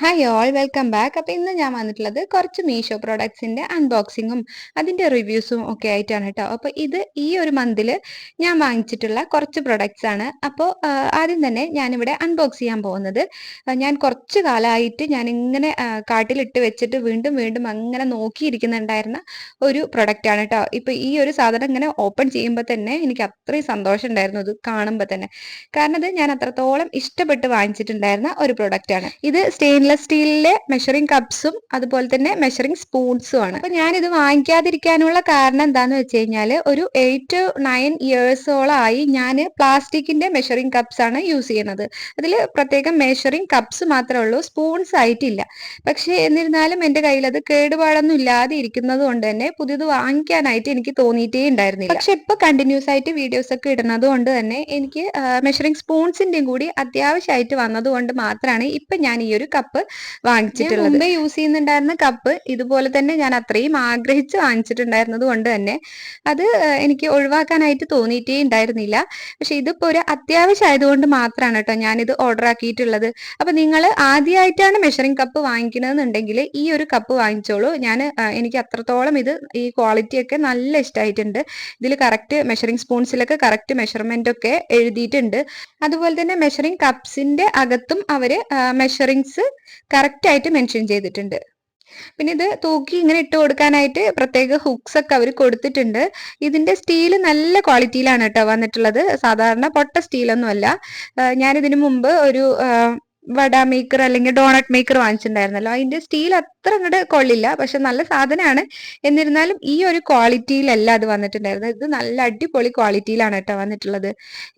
Hi all welcome back അപ്പോൾ ഇന്ന് ഞാൻ വന്നിട്ടുള്ളത് കുറച്ച് മീഷോ പ്രോഡക്ട്സിന്റെ അൺബോക്സിങ്ങും അതിന്റെ റിവ്യൂസും ഒക്കെ ആയിട്ടാണ് കേട്ടോ. അപ്പോൾ ഇത് ഈ ഒരു മന്തിൽ ഞാൻ വാങ്ങിച്ചിട്ടുള്ള കുറച്ച് പ്രൊഡക്ട്സ് ആണ്. അപ്പോൾ ആദ്യം തന്നെ ഞാനിവിടെ അൺബോക്സ് ചെയ്യാൻ പോകുന്നത്. ഞാൻ കുറച്ച് കാലമായിട്ട് ഞാൻ ഇങ്ങനെ കാട്ടിലിട്ട് വെച്ചിട്ട് വീണ്ടും വീണ്ടും അങ്ങനെ നോക്കിയിരിക്കുന്നുണ്ടായിരുന്ന ഒരു പ്രൊഡക്റ്റാണ് കേട്ടോ. ഇപ്പോൾ ഈ ഒരു സാധനം ഇങ്ങനെ ഓപ്പൺ ചെയ്യുമ്പോൾ തന്നെ എനിക്ക് അത്രയും സന്തോഷം ഉണ്ടായിരുന്നു ഇത് കാണുമ്പോൾ തന്നെ. കാരണം ഇത് ഞാൻ അത്രത്തോളം ഇഷ്ടപ്പെട്ട് വാങ്ങിച്ചിട്ടുണ്ടായിരുന്ന ഒരു പ്രൊഡക്റ്റാണ് ഇത് സ്റ്റെയിൻലെസ് സ്റ്റെയിൻലെസ് സ്റ്റീലിലെ മെഷറിംഗ് കപ്സും അതുപോലെ തന്നെ മെഷറിംഗ് സ്പൂൺസും ആണ്. അപ്പൊ ഞാൻ ഇത് വാങ്ങിക്കാതിരിക്കാനുള്ള കാരണം എന്താന്ന് വെച്ച് കഴിഞ്ഞാൽ ഒരു എയ്റ്റ് ടു നയൻ ഇയേഴ്സോളായി ഞാൻ പ്ലാസ്റ്റിക്കിന്റെ മെഷറിംഗ് കപ്സ് ആണ് യൂസ് ചെയ്യുന്നത്. അതിൽ പ്രത്യേകം മെഷറിംഗ് കപ്സ് മാത്രമേ ഉള്ളൂ സ്പൂൺസ് ആയിട്ടില്ല. പക്ഷേ എന്നിരുന്നാലും എന്റെ കയ്യിൽ അത് കേടുപാടൊന്നും ഇല്ലാതെ ഇരിക്കുന്നത് കൊണ്ട് തന്നെ പുതിയത് വാങ്ങിക്കാനായിട്ട് എനിക്ക് തോന്നിയിട്ടേ ഉണ്ടായിരുന്നില്ല. പക്ഷെ ഇപ്പൊ കണ്ടിന്യൂസ് ആയിട്ട് വീഡിയോസ് ഒക്കെ ഇടുന്നത് കൊണ്ട് തന്നെ എനിക്ക് മെഷറിംഗ് സ്പൂൺസിന്റെയും കൂടി അത്യാവശ്യമായിട്ട് വന്നതുകൊണ്ട് മാത്രമാണ് ഇപ്പൊ ഞാൻ ഈ ഒരു കപ്പ് വാങ്ങിച്ചിട്ടുള്ളത്. മുമ്പേ യൂസ് ചെയ്യുന്നുണ്ടായിരുന്ന കപ്പ് ഇതുപോലെ തന്നെ ഞാൻ അത്രയും ആഗ്രഹിച്ച് വാങ്ങിച്ചിട്ടുണ്ടായിരുന്നത് കൊണ്ട് തന്നെ അത് എനിക്ക് ഒഴിവാക്കാനായിട്ട് തോന്നിയിട്ടേ ഉണ്ടായിരുന്നില്ല. പക്ഷെ ഇതിപ്പോ ഒരു അത്യാവശ്യമായതുകൊണ്ട് മാത്രമാണ് കേട്ടോ ഞാനിത് ഓർഡർ ആക്കിയിട്ടുള്ളത്. അപ്പൊ നിങ്ങൾ ആദ്യമായിട്ടാണ് മെഷറിംഗ് കപ്പ് വാങ്ങിക്കണമെന്നുണ്ടെങ്കിൽ ഈ ഒരു കപ്പ് വാങ്ങിച്ചോളൂ. ഞാൻ എനിക്ക് അത്രത്തോളം ഇത് ഈ ക്വാളിറ്റി ഒക്കെ നല്ല ഇഷ്ടമായിട്ടുണ്ട്. ഇതിൽ കറക്റ്റ് മെഷറിംഗ് സ്പൂൺസിലൊക്കെ കറക്റ്റ് മെഷർമെന്റ് ഒക്കെ എഴുതിയിട്ടുണ്ട്. അതുപോലെ തന്നെ മെഷറിംഗ് കപ്സിന്റെ അകത്തും അവർ മെഷറിങ്സ് കറക്റ്റ് ആയിട്ട് മെൻഷൻ ചെയ്തിട്ടുണ്ട്. പിന്നെ ഇത് തൂക്കി ഇങ്ങനെ ഇട്ട് കൊടുക്കാനായിട്ട് പ്രത്യേക ഹുക്സ് ഒക്കെ അവർ കൊടുത്തിട്ടുണ്ട്. ഇതിന്റെ സ്റ്റീൽ നല്ല ക്വാളിറ്റിയിലാണ് കേട്ടോ വന്നിട്ടുള്ളത്. സാധാരണ പൊട്ട സ്റ്റീലൊന്നുമല്ല ഞാൻ ഇതിനു മുമ്പ് ഒരു വട മേക്കർ അല്ലെങ്കിൽ ഡോണട്ട് മേക്കർ വാങ്ങിച്ചിട്ടുണ്ടായിരുന്നല്ലോ. അതിന്റെ സ്റ്റീൽ അത്ര അങ്ങോട്ട് കൊള്ളില്ല. പക്ഷെ നല്ല സാധനമാണ്. എന്നിരുന്നാലും ഈ ഒരു ക്വാളിറ്റിയിലല്ല അത് വന്നിട്ടുണ്ടായിരുന്നത്. ഇത് നല്ല അടിപൊളി ക്വാളിറ്റിയിലാണ് കേട്ടോ വന്നിട്ടുള്ളത്.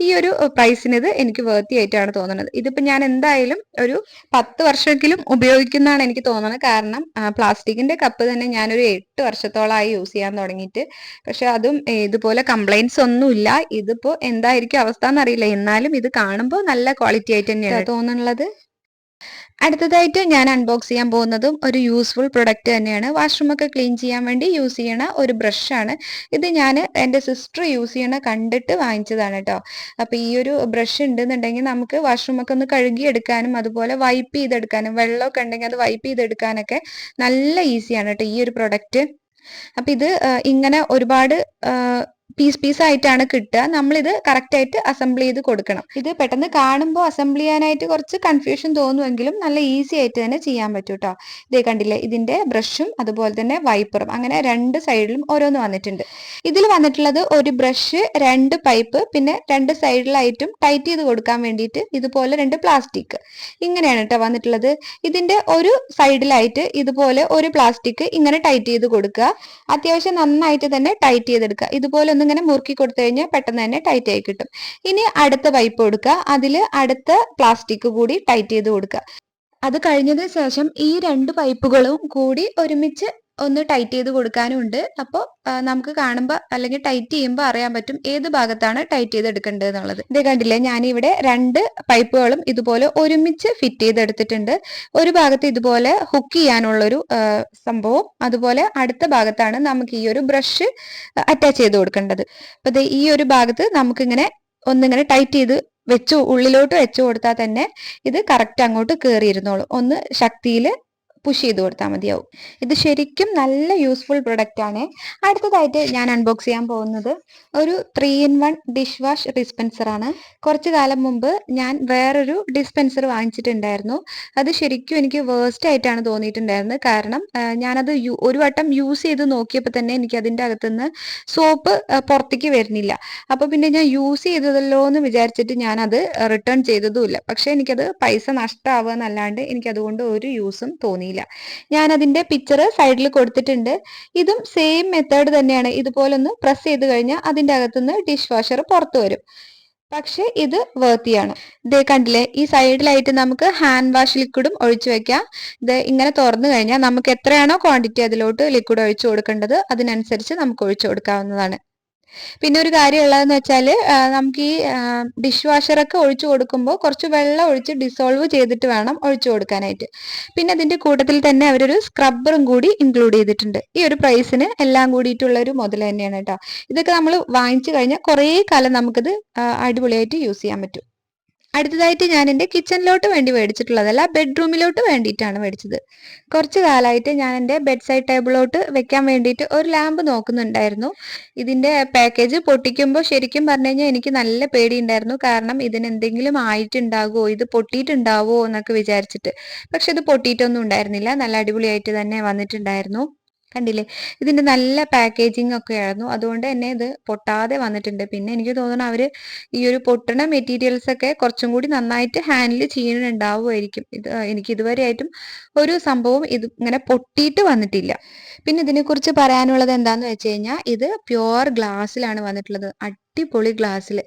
ഈ ഒരു പ്രൈസിന് ഇത് എനിക്ക് വേർത്തി ആയിട്ടാണ് തോന്നുന്നത് ഇതിപ്പോ ഞാൻ എന്തായാലും ഒരു പത്ത് വർഷമെങ്കിലും ഉപയോഗിക്കുന്നതാണ് എനിക്ക് തോന്നുന്നത് കാരണം പ്ലാസ്റ്റിക്കിന്റെ കപ്പ് തന്നെ ഞാനൊരു എട്ട് വർഷത്തോളമായി യൂസ് ചെയ്യാൻ തുടങ്ങിയിട്ട്. പക്ഷെ അതും ഇതുപോലെ കംപ്ലൈൻസ് ഒന്നുമില്ല. ഇതിപ്പോ എന്തായിരിക്കും അവസ്ഥ എന്നറിയില്ല എന്നാലും ഇത് കാണുമ്പോൾ നല്ല ക്വാളിറ്റി ആയിട്ട് തന്നെയാണ് തോന്നുന്നുള്ളത് അടുത്തതായിട്ട് ഞാൻ അൺബോക്സ് ചെയ്യാൻ പോകുന്നതും ഒരു യൂസ്ഫുൾ പ്രൊഡക്റ്റ് തന്നെയാണ്. വാഷ്റൂം ഒക്കെ ക്ലീൻ ചെയ്യാൻ വേണ്ടി യൂസ് ചെയ്യണ ഒരു ബ്രഷാണ് ഇത് ഞാൻ എന്റെ സിസ്റ്റർ യൂസ് ചെയ്യണ കണ്ടിട്ട് വാങ്ങിച്ചതാണ് കേട്ടോ അപ്പോൾ ഈ ഒരു ബ്രഷ് ഉണ്ടെന്നുണ്ടെങ്കിൽ നമുക്ക് വാഷ്റൂം ഒക്കെ ഒന്ന് കഴുകിയെടുക്കാനും അതുപോലെ വൈപ്പ് ചെയ്തെടുക്കാനും വെള്ളമൊക്കെ ഉണ്ടെങ്കിൽ അത് വൈപ്പ് ചെയ്തെടുക്കാനൊക്കെ നല്ല ഈസിയാണ് കേട്ടോ ഈ ഒരു പ്രൊഡക്റ്റ് അപ്പൊ ഇത് ഇങ്ങനെ ഒരുപാട് പീസ് പീസ് ആയിട്ടാണ് കിട്ടുക. നമ്മളിത് കറക്റ്റ് ആയിട്ട് അസംബിൾ ചെയ്ത് കൊടുക്കണം. ഇത് പെട്ടെന്ന് കാണുമ്പോൾ അസംബിൾ ചെയ്യാനായിട്ട് കുറച്ച് കൺഫ്യൂഷൻ തോന്നുമെങ്കിലും നല്ല ഈസി ആയിട്ട് തന്നെ ചെയ്യാൻ പറ്റും കേട്ടോ ഇതേ കണ്ടില്ലേ ഇതിന്റെ ബ്രഷും അതുപോലെ തന്നെ വൈപ്പറും അങ്ങനെ രണ്ട് സൈഡിലും ഓരോന്ന് വന്നിട്ടുണ്ട്. ഇതിൽ വന്നിട്ടുള്ളത് ഒരു ബ്രഷ് രണ്ട് പൈപ്പ് പിന്നെ രണ്ട് സൈഡിലായിട്ടും ടൈറ്റ് ചെയ്ത് കൊടുക്കാൻ വേണ്ടിയിട്ട് ഇതുപോലെ രണ്ട് പ്ലാസ്റ്റിക് ഇങ്ങനെയാണ് കേട്ടോ വന്നിട്ടുള്ളത്. ഇതിന്റെ ഒരു സൈഡിലായിട്ട് ഇതുപോലെ ഒരു പ്ലാസ്റ്റിക് ഇങ്ങനെ ടൈറ്റ് ചെയ്ത് കൊടുക്കുക. അത്യാവശ്യം നന്നായിട്ട് തന്നെ ടൈറ്റ് ചെയ്തെടുക്കുക. ഇതുപോലെ ഒന്ന് ഇങ്ങനെ മുറുക്കി കൊടുത്തു കഴിഞ്ഞാൽ പെട്ടെന്ന് തന്നെ ടൈറ്റ് ആയി കിട്ടും. ഇനി അടുത്ത പൈപ്പ് കൊടുക്കുക അതിൽ അടുത്ത പ്ലാസ്റ്റിക് കൂടി ടൈറ്റ് ചെയ്ത് കൊടുക്കുക. അത് കഴിഞ്ഞതിന് ശേഷം ഈ രണ്ട് പൈപ്പുകളും കൂടി ഒരുമിച്ച് ഒന്ന് ടൈറ്റ് ചെയ്ത് കൊടുക്കാനും ഉണ്ട്. അപ്പോൾ നമുക്ക് കാണുമ്പോൾ അല്ലെങ്കിൽ ടൈറ്റ് ചെയ്യുമ്പോൾ അറിയാൻ പറ്റും ഏത് ഭാഗത്താണ് ടൈറ്റ് ചെയ്ത് എടുക്കേണ്ടത് എന്നുള്ളത്. ഇത് കണ്ടില്ലേ? ഞാനിവിടെ രണ്ട് പൈപ്പുകളും ഇതുപോലെ ഒരുമിച്ച് ഫിറ്റ് ചെയ്തെടുത്തിട്ടുണ്ട് ഒരു ഭാഗത്ത് ഇതുപോലെ ഹുക്ക് ചെയ്യാനുള്ളൊരു സംഭവം അതുപോലെ അടുത്ത ഭാഗത്താണ് നമുക്ക് ഈ ഒരു ബ്രഷ് അറ്റാച്ച് ചെയ്ത് കൊടുക്കേണ്ടത്. അപ്പം ഈ ഒരു ഭാഗത്ത് നമുക്കിങ്ങനെ ഒന്നിങ്ങനെ ടൈറ്റ് ചെയ്ത് വെച്ചു ഉള്ളിലോട്ട് വെച്ചു കൊടുത്താൽ തന്നെ ഇത് കറക്റ്റ് അങ്ങോട്ട് കയറിയിരുന്നോളൂ ഒന്ന് ശക്തിയിൽ പുഷ് ചെയ്ത് കൊടുത്താൽ മതിയാവും. ഇത് ശരിക്കും നല്ല യൂസ്ഫുൾ പ്രൊഡക്റ്റ് ആണ്. അടുത്തതായിട്ട് ഞാൻ അൺബോക്സ് ചെയ്യാൻ പോകുന്നത് ഒരു three in one dish wash dispenser ആണ്. കുറച്ച് കാലം മുമ്പ് ഞാൻ വേറൊരു ഡിസ്പെൻസർ വാങ്ങിച്ചിട്ടുണ്ടായിരുന്നു. അത് ശരിക്കും എനിക്ക് വേസ്റ്റ് ആയിട്ടാണ് തോന്നിയിട്ടുണ്ടായിരുന്നത്. കാരണം ഞാനത് ഒരു വട്ടം യൂസ് ചെയ്ത് നോക്കിയപ്പോൾ തന്നെ എനിക്ക് അതിന്റെ അകത്തുനിന്ന് സോപ്പ് പുറത്തേക്ക് വരുന്നില്ല. അപ്പോൾ പിന്നെ ഞാൻ യൂസ് ചെയ്തതല്ലോ എന്ന് വിചാരിച്ചിട്ട് ഞാൻ അത് റിട്ടേൺ ചെയ്തതുമില്ല. പക്ഷേ എനിക്കത് പൈസ നഷ്ടമാവുക എന്നല്ലാണ്ട് എനിക്ക് അതുകൊണ്ട് ഒരു യൂസും തോന്നിയില്ല. അറിയില്ല ഞാൻ അതിന്റെ പിക്ചർ സൈഡിൽ കൊടുത്തിട്ടുണ്ട്. ഇതും സെയിം മെത്തേഡ് തന്നെയാണ്. ഇതുപോലെ ഒന്ന് പ്രസ് ചെയ്ത് കഴിഞ്ഞാൽ അതിന്റെ അകത്തുനിന്ന് ഡിഷ് വാഷർ പുറത്തു വരും. പക്ഷെ ഇത് വേർത്തിയാണ് ഇത് കണ്ടില്ലേ? ഈ സൈഡിലായിട്ട് നമുക്ക് ഹാൻഡ് വാഷ് ലിക്വിഡും ഒഴിച്ചു വെക്കാം. ഇത് ഇങ്ങനെ തുറന്നു കഴിഞ്ഞാൽ നമുക്ക് എത്രയാണോ ക്വാണ്ടിറ്റി അതിലോട്ട് ലിക്വിഡ് ഒഴിച്ചു കൊടുക്കേണ്ടത് അതിനനുസരിച്ച് നമുക്ക് ഒഴിച്ചു കൊടുക്കാവുന്നതാണ്. പിന്നെ ഒരു കാര്യം ഉള്ളതെന്ന് വെച്ചാൽ നമുക്ക് ഈ ഡിഷ് വാഷറൊക്കെ ഒഴിച്ചു കൊടുക്കുമ്പോൾ കുറച്ച് വെള്ളം ഒഴിച്ച് ഡിസോൾവ് ചെയ്തിട്ട് വേണം ഒഴിച്ചു കൊടുക്കാനായിട്ട്. പിന്നെ അതിന്റെ കൂട്ടത്തിൽ തന്നെ അവരൊരു സ്ക്രബ്ബറും കൂടി ഇൻക്ലൂഡ് ചെയ്തിട്ടുണ്ട്. ഈ ഒരു പ്രൈസിന് എല്ലാം കൂടിയിട്ടുള്ള ഒരു മുതൽ തന്നെയാണ് കേട്ടോ. ഇതൊക്കെ നമ്മൾ വാങ്ങിച്ചു കഴിഞ്ഞാൽ കുറേ കാലം നമുക്കിത് അടിപൊളിയായിട്ട് യൂസ് ചെയ്യാൻ പറ്റും. അടുത്തതായിട്ട് ഞാൻ എന്റെ കിച്ചണിലോട്ട് വേണ്ടി മേടിച്ചിട്ടുള്ളതല്ല ബെഡ്റൂമിലോട്ട് വേണ്ടിയിട്ടാണ് മേടിച്ചത്. കുറച്ച് കാലമായിട്ട് ഞാൻ എന്റെ ബെഡ് സൈഡ് ടേബിളിലോട്ട് വെക്കാൻ വേണ്ടിയിട്ട് ഒരു ലാമ്പ് നോക്കുന്നുണ്ടായിരുന്നു. ഇതിന്റെ പാക്കേജ് പൊട്ടിക്കുമ്പോൾ ശരിക്കും പറഞ്ഞു കഴിഞ്ഞാൽ എനിക്ക് നല്ല പേടിയുണ്ടായിരുന്നു. കാരണം ഇതിന് എന്തെങ്കിലും ആയിട്ടുണ്ടാകുമോ ഇത് പൊട്ടിയിട്ടുണ്ടാവുമോ എന്നൊക്കെ വിചാരിച്ചിട്ട്. പക്ഷെ ഇത് പൊട്ടിയിട്ടൊന്നും ഉണ്ടായിരുന്നില്ല. നല്ല അടിപൊളിയായിട്ട് തന്നെ വന്നിട്ടുണ്ടായിരുന്നു. കണ്ടില്ലേ? ഇതിന്റെ നല്ല പാക്കേജിങ് ഒക്കെ ആയിരുന്നു അതുകൊണ്ട് തന്നെ ഇത് പൊട്ടാതെ വന്നിട്ടുണ്ട്. പിന്നെ എനിക്ക് തോന്നുന്നു അവർ ഈ ഒരു പൊട്ടണ മെറ്റീരിയൽസ് ഒക്കെ കുറച്ചും കൂടി നന്നായിട്ട് ഹാൻഡിൽ ചെയ്യുന്നുണ്ടാവുമായിരിക്കും. ഇത് എനിക്ക് ഇതുവരെയായിട്ടും ഒരു സംഭവം ഇത് ഇങ്ങനെ പൊട്ടിയിട്ട് വന്നിട്ടില്ല. പിന്നെ ഇതിനെക്കുറിച്ച് പറയാനുള്ളത് എന്താന്ന് വെച്ച് കഴിഞ്ഞാൽ ഇത് പ്യുവർ ഗ്ലാസ്സിലാണ് വന്നിട്ടുള്ളത്. അടിപൊളി ഗ്ലാസ്സിൽ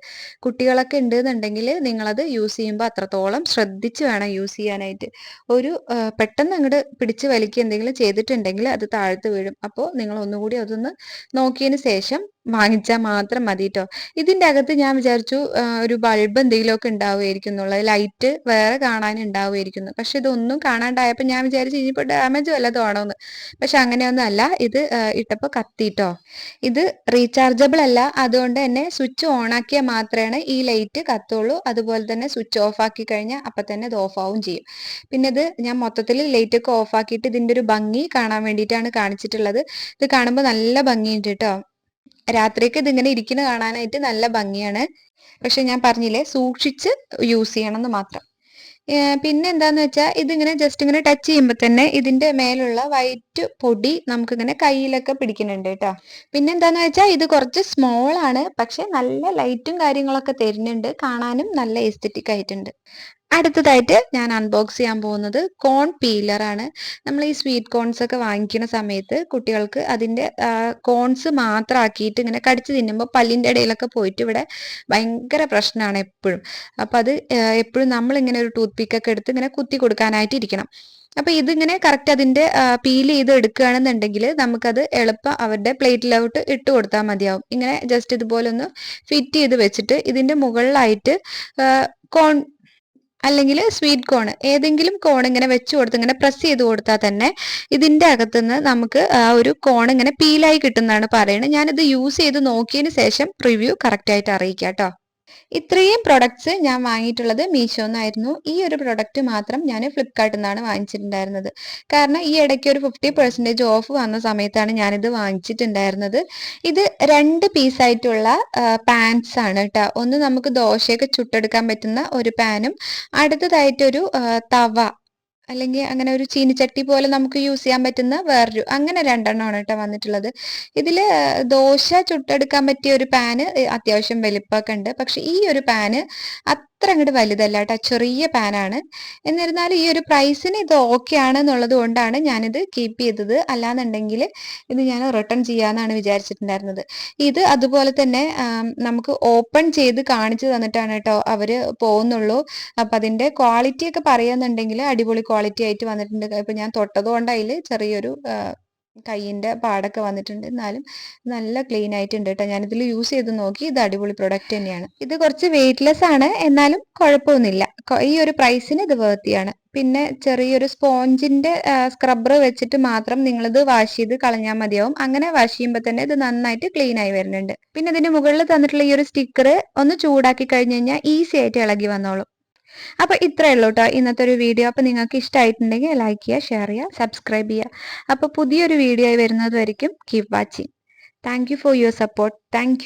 കുട്ടികളൊക്കെ ഉണ്ടെന്നുണ്ടെങ്കിൽ നിങ്ങളത് യൂസ് ചെയ്യുമ്പോൾ അത്രത്തോളം ശ്രദ്ധിച്ച് വേണം യൂസ് ചെയ്യാനായിട്ട്. ഒരു പെട്ടെന്ന് അങ്ങോട്ട് പിടിച്ച് വലിക്കുക എന്തെങ്കിലും ചെയ്തിട്ടുണ്ടെങ്കിൽ അത് താഴ്ത്ത് വീഴും. അപ്പോൾ നിങ്ങൾ ഒന്നുകൂടി അതൊന്ന് നോക്കിയതിന് ശേഷം വാങ്ങിച്ചാൽ മാത്രം മതി കേട്ടോ ഇതിന്റെ അകത്ത് ഞാൻ വിചാരിച്ചു ഒരു ബൾബ് എന്തെങ്കിലുമൊക്കെ ഉണ്ടാവുമായിരിക്കും എന്നുള്ളത്. ലൈറ്റ് വേറെ കാണാൻ ഉണ്ടാവുമായിരിക്കുന്നു. പക്ഷെ ഇതൊന്നും കാണാണ്ടായപ്പോൾ ഞാൻ വിചാരിച്ചു ഇനിയിപ്പോൾ ഡാമേജ് വല്ലതും ആണോന്ന്. പക്ഷെ അങ്ങനെയൊന്നും അല്ല. ഇത് ഇട്ടപ്പോൾ കത്തിട്ടോ. ഇത് റീചാർജബിൾ അല്ല. അതുകൊണ്ട് തന്നെ സ്വിച്ച് ഓൺ ആക്കിയാൽ മാത്രമേ ഈ ലൈറ്റ് കത്തുള്ളൂ. അതുപോലെ തന്നെ സ്വിച്ച് ഓഫ് ആക്കി കഴിഞ്ഞാൽ അപ്പൊ തന്നെ ഇത് ഓഫ് ആവും ചെയ്യും. പിന്നെ ഇത് ഞാൻ മൊത്തത്തിൽ ലൈറ്റ് ഒക്കെ ഓഫ് ആക്കിയിട്ട് ഇതിന്റെ ഒരു ഭംഗി കാണാൻ വേണ്ടിയിട്ടാണ് കാണിച്ചിട്ടുള്ളത്. ഇത് കാണുമ്പോൾ നല്ല ഭംഗിയുണ്ട് കേട്ടോ. രാത്രിക്ക് ഇതിങ്ങനെ ഇരിക്കുന്ന കാണാനായിട്ട് നല്ല ഭംഗിയാണ്. പക്ഷെ ഞാൻ പറഞ്ഞില്ലേ സൂക്ഷിച്ച് യൂസ് ചെയ്യണം എന്ന് മാത്രം. പിന്നെ എന്താന്ന് വെച്ചാൽ ഇതിങ്ങനെ ജസ്റ്റ് ഇങ്ങനെ ടച്ച് ചെയ്യുമ്പോൾ തന്നെ ഇതിന്റെ മേലുള്ള വൈറ്റ് പൊടി നമുക്ക് ഇങ്ങനെ കയ്യിലൊക്കെ പിടിക്കുന്നുണ്ട് കേട്ടോ. പിന്നെ എന്താന്ന് വെച്ചാൽ ഇത് കുറച്ച് സ്മോൾ ആണ്. പക്ഷെ നല്ല ലൈറ്റും കാര്യങ്ങളൊക്കെ തരുന്നുണ്ട്. കാണാനും നല്ല എസ്തറ്റിക് ആയിട്ടുണ്ട്. അടുത്തതായിട്ട് ഞാൻ അൺബോക്സ് ചെയ്യാൻ പോകുന്നത് കോൺ ആണ്. നമ്മൾ ഈ സ്വീറ്റ് കോൺസ് ഒക്കെ വാങ്ങിക്കുന്ന സമയത്ത് കുട്ടികൾക്ക് അതിന്റെ കോൺസ് മാത്രമാക്കിയിട്ട് ഇങ്ങനെ കടിച്ചു തിന്നുമ്പോൾ പല്ലിന്റെ ഇടയിലൊക്കെ പോയിട്ട് ഇവിടെ ഭയങ്കര പ്രശ്നമാണ് എപ്പോഴും. അപ്പോൾ അത് എപ്പോഴും നമ്മൾ ഇങ്ങനെ ഒരു ടൂത്ത് പിക്കൊക്കെ എടുത്ത് ഇങ്ങനെ കുത്തി കൊടുക്കാനായിട്ട് ഇരിക്കണം. അപ്പൊ ഇതിങ്ങനെ കറക്റ്റ് അതിന്റെ പീൽ ചെയ്ത് എടുക്കുകയാണെന്നുണ്ടെങ്കിൽ നമുക്കത് എളുപ്പം അവരുടെ പ്ലേറ്റിലോട്ട് ഇട്ട് കൊടുത്താൽ മതിയാവും. ഇങ്ങനെ ജസ്റ്റ് ഇതുപോലെ ഒന്ന് ഫിറ്റ് ചെയ്ത് വെച്ചിട്ട് ഇതിന്റെ മുകളിലായിട്ട് കോൺ അല്ലെങ്കിൽ സ്വീറ്റ് കോൺ ഏതെങ്കിലും കോൺ ഇങ്ങനെ വെച്ച് കൊടുത്ത് ഇങ്ങനെ പ്രസ് ചെയ്ത് കൊടുത്താൽ തന്നെ ഇതിന്റെ അകത്തുനിന്ന് നമുക്ക് ആ ഒരു കോൺ ഇങ്ങനെ പീലായി കിട്ടുന്നതാണ് പറയുന്നത്. ഞാനിത് യൂസ് ചെയ്ത് നോക്കിയതിന് ശേഷം റിവ്യൂ കറക്റ്റ് ആയിട്ട് അറിയിക്കാം കേട്ടോ. ഇത്രയും പ്രൊഡക്ട്സ് ഞാൻ വാങ്ങിയിട്ടുള്ളത് മീഷോന്നായിരുന്നു. ഈ ഒരു പ്രൊഡക്റ്റ് മാത്രം ഞാൻ ഫ്ലിപ്കാർട്ടിൽ നിന്നാണ് വാങ്ങിച്ചിട്ടുണ്ടായിരുന്നത്. കാരണം ഈ ഇടയ്ക്ക് ഒരു ഫിഫ്റ്റി പെർസെന്റേജ് ഓഫ് വന്ന സമയത്താണ് ഞാനിത് വാങ്ങിച്ചിട്ടുണ്ടായിരുന്നത്. ഇത് രണ്ട് പീസായിട്ടുള്ള പാൻസ് ആണ് കേട്ടോ ഒന്ന് നമുക്ക് ദോശയൊക്കെ ചുട്ടെടുക്കാൻ പറ്റുന്ന ഒരു പാനും അടുത്തതായിട്ടൊരു തവ. അല്ലെങ്കിൽ അങ്ങനെ ഒരു ചീനിച്ചട്ടി പോലെ നമുക്ക് യൂസ് ചെയ്യാൻ പറ്റുന്ന വേറൊരു അങ്ങനെ രണ്ടെണ്ണമാണ് കേട്ടോ വന്നിട്ടുള്ളത്. ഇതിൽ ദോശ ചുട്ടെടുക്കാൻ പറ്റിയ ഒരു പാന് അത്യാവശ്യം വലിപ്പമൊക്കെ ഉണ്ട്. പക്ഷെ ഈ ഒരു പാന് അത്ര അങ്ങോട്ട് വലുതല്ല കേട്ടോ ചെറിയ പാനാണ് എന്നിരുന്നാലും ഈ ഒരു പ്രൈസിന് ഇത് ഓക്കെ ആണ് എന്നുള്ളത് കൊണ്ടാണ് ഞാനിത് കീപ്പ് ചെയ്തത്. അല്ലാന്നുണ്ടെങ്കിൽ ഇത് ഞാൻ റിട്ടേൺ ചെയ്യാന്നാണ് വിചാരിച്ചിട്ടുണ്ടായിരുന്നത്. ഇത് അതുപോലെ തന്നെ നമുക്ക് ഓപ്പൺ ചെയ്ത് കാണിച്ചു തന്നിട്ടാണ് കേട്ടോ അവർ പോകുന്നുള്ളൂ. അപ്പൊ അതിന്റെ ക്വാളിറ്റി ഒക്കെ പറയുന്നുണ്ടെങ്കിൽ അടിപൊളി ക്വാളിറ്റി ആയിട്ട് വന്നിട്ടുണ്ട്. ഇപ്പൊ ഞാൻ തൊട്ടതുകൊണ്ട് അതിൽ ചെറിയൊരു കയ്യിന്റെ പാടൊക്കെ വന്നിട്ടുണ്ട്. എന്നാലും നല്ല ക്ലീൻ ആയിട്ടുണ്ട് കേട്ടോ ഞാനിതിൽ യൂസ് ചെയ്ത് നോക്കി. ഇത് അടിപൊളി പ്രൊഡക്റ്റ് തന്നെയാണ്. ഇത് കുറച്ച് വെയിറ്റ്ലെസ് ആണ്. എന്നാലും കുഴപ്പമൊന്നുമില്ല. ഈ ഒരു പ്രൈസിന് ഇത് വേർത്തിയാണ് പിന്നെ ചെറിയൊരു സ്പോഞ്ചിന്റെ സ്ക്രബ്ബർ വെച്ചിട്ട് മാത്രം നിങ്ങളിത് വാഷ് ചെയ്ത് കളഞ്ഞാൽ മതിയാവും. അങ്ങനെ വാഷ് ചെയ്യുമ്പോൾ തന്നെ ഇത് നന്നായിട്ട് ക്ലീൻ ആയി വരുന്നുണ്ട്. പിന്നെ ഇതിന് മുകളിൽ തന്നിട്ടുള്ള ഈ ഒരു സ്റ്റിക്കർ ഒന്ന് ചൂടാക്കി കഴിഞ്ഞു കഴിഞ്ഞാൽ ഈസി ആയിട്ട് ഇളകി വന്നോളും. അപ്പൊ ഇത്രയേ ഉള്ളൂ കേട്ടോ ഇന്നത്തെ ഒരു വീഡിയോ. അപ്പൊ നിങ്ങൾക്ക് ഇഷ്ടമായിട്ടുണ്ടെങ്കിൽ ലൈക്ക് ചെയ്യുക ഷെയർ ചെയ്യുക സബ്സ്ക്രൈബ് ചെയ്യുക. അപ്പൊ പുതിയൊരു വീഡിയോ വരുന്നത് വരയ്ക്കും. Keep watching thank you for your support thank